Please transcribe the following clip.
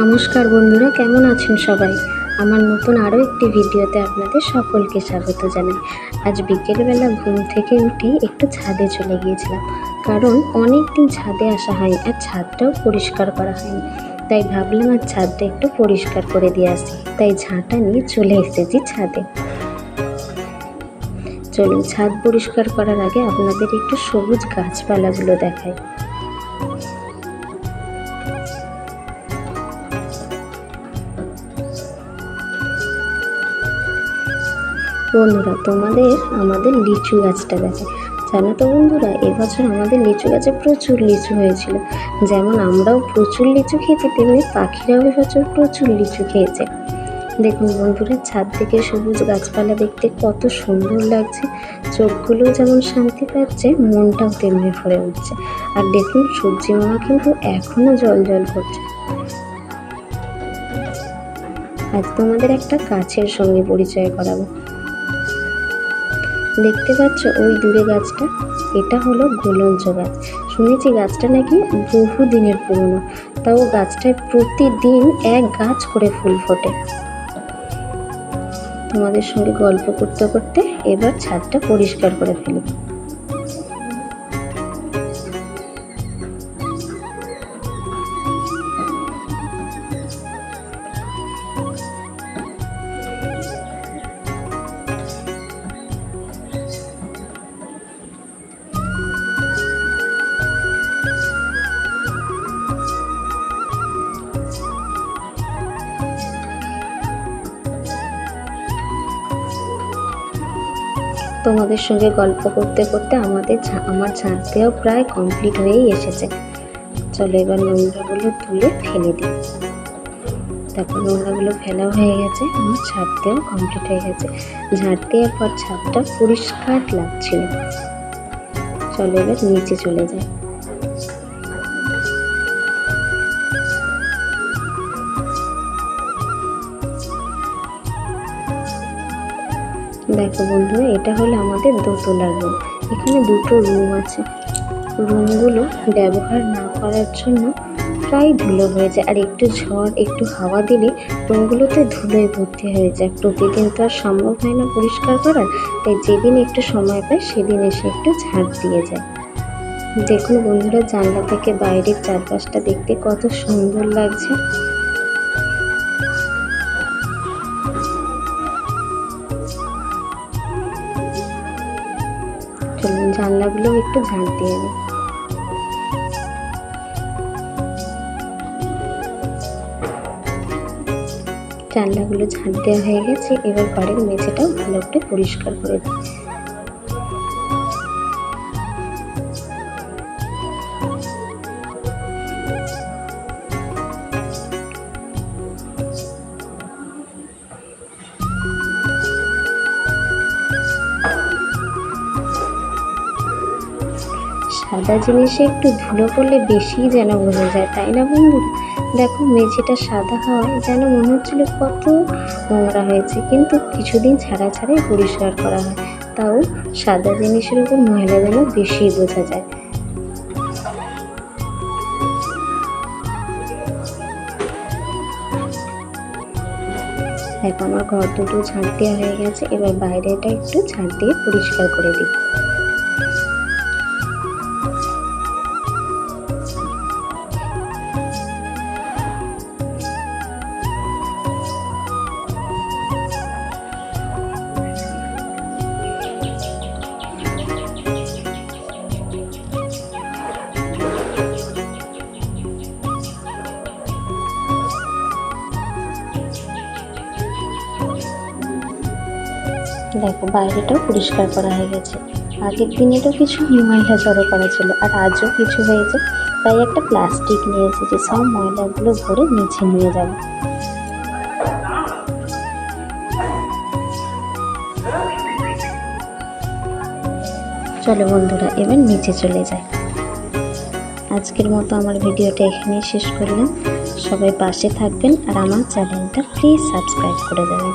নমস্কার বন্ধুরা, কেমন আছেন সবাই? আমার নতুন আরও একটি ভিডিওতে আপনাদের সকলকে স্বাগত জানাই। আজ বিকেলবেলা ঘুম থেকে উঠে একটু ছাদে চলে গিয়েছিলাম, কারণ অনেক দিন ছাদে আসা হয়নি আর ছাদটাও পরিষ্কার করা হয়নি। তাই ভাবলাম আর ছাদটা একটু পরিষ্কার করে দিয়ে আসি, তাই ঝাঁটা নিয়ে চলে এসেছি ছাদে। চলুন, ছাদ পরিষ্কার করার আগে আপনাদের একটু সবুজ গাছপালাগুলো দেখাই। বন্ধুরা, তোমাদের আমাদের লিচু গাছটা দেখে। জানো তো বন্ধুরা, এবছর আমাদের লিচু গাছে প্রচুর লিচু হয়েছিল। যেমন আমরাও প্রচুর লিচু খেয়েছি, তেমনি পাখিরাও এবছর প্রচুর লিচু খেয়েছে। দেখুন বন্ধুরা, ছাদ থেকে সবুজ গাছপালা দেখতে কত সুন্দর লাগছে। চোখগুলোও যেমন শান্তি পাচ্ছে, মনটাও তেমনি ভরে উঠছে। আর দেখুন সবজি কিন্তু এখনও জল জল করছে। আজ তোমাদের একটা গাছের সঙ্গে পরিচয় করাবো। দেখতে পাচ্ছ ওই দূরে গাছটা? এটা হলো গোলঞ্চ গাছ। শুনেছি গাছটা নাকি বহু দিনের পুরনো। তাও গাছটায় প্রতিদিন এক গাছ করে ফুল ফোটে। তোমাদের সঙ্গে গল্প করতে করতে এবার ছাদটা পরিষ্কার করে ফেলি। তোমাদের সঙ্গে গল্প করতে করতে আমাদের আমার ছাদ দেওয়া প্রায় কমপ্লিট হয়েই এসেছে। চলো এবার নোংরাগুলো তুলে ফেলে দিই। তারপর নোংরাগুলো ফেলা হয়ে গেছে, আমার ছাদ দেওয়া কমপ্লিট হয়ে গেছে। ঝাঁট দেওয়ার পর ছাদটা পরিষ্কার লাগছিল। চলো এবার নিচে চলে যাই। দেখো বন্ধুরা, এটা হলো আমাদের দোতলা রুম। এখানে দুটো রুম আছে। রুমগুলো ব্যবহার না করার জন্য প্রায় ধুলো হয়ে যায়। আর একটু ঝড়, একটু হাওয়া দিলে রুমগুলোতে ধুলোয় ভর্তি হয়ে যায়। প্রতিদিন তো আর সম্ভব হয় না পরিষ্কার করার। তাই যেদিন একটু সময় পায় সেদিন এসে একটু ঝাড় দিয়ে যায় দেখুন বন্ধুরা, জানলা থেকে বাইরের চারপাশটা দেখতে কত সুন্দর লাগছে। জানলাগুলো একটু ঝাঁট দিয়ে নিই জানলাগুলো ঝাঁট দেওয়া হয়ে গেছে, এবার ঘরের মেঝেটাও ভালো করে পরিষ্কার করে দিই সাদা জিনিসে একটু ধুলো পড়লে বেশিই যেন বোঝা যায়, তাই না বন্ধুরা দেখো, মেঝেটা সাদা হওয়ায় যেন মনে হচ্ছিল কত নোংরা হয়েছে, কিন্তু কিছুদিন ছাড়া ছাড়াই পরিষ্কার করা হয়। তাও সাদা জিনিসের উপর ময়লা যেন বেশি বোঝা যায়। দেখো আমার ঘর দুটো ঝাঁট দেওয়া হয়ে গেছে, এবার বাইরেটা একটু ঝাঁট দিয়ে পরিষ্কার করে দিই। দেখো, বাইরেটাও পরিষ্কার করা হয়ে গেছে। আগের দিনে তো কিছু ময়লা জড়ো করা ছিল, আর আজও কিছু হয়েছে। তাই একটা প্লাস্টিক নিয়ে এসেছি সব ময়লাগুলো ভরে নিচে নিয়ে যাব। চলো বন্ধুরা, এবার নিচে চলে যাই। আজকের মতো আমার ভিডিওটা এখানেই শেষ করলাম। সবাই পাশে থাকবেন, আর আমার চ্যানেলটা প্লিজ সাবস্ক্রাইব করে দেবেন।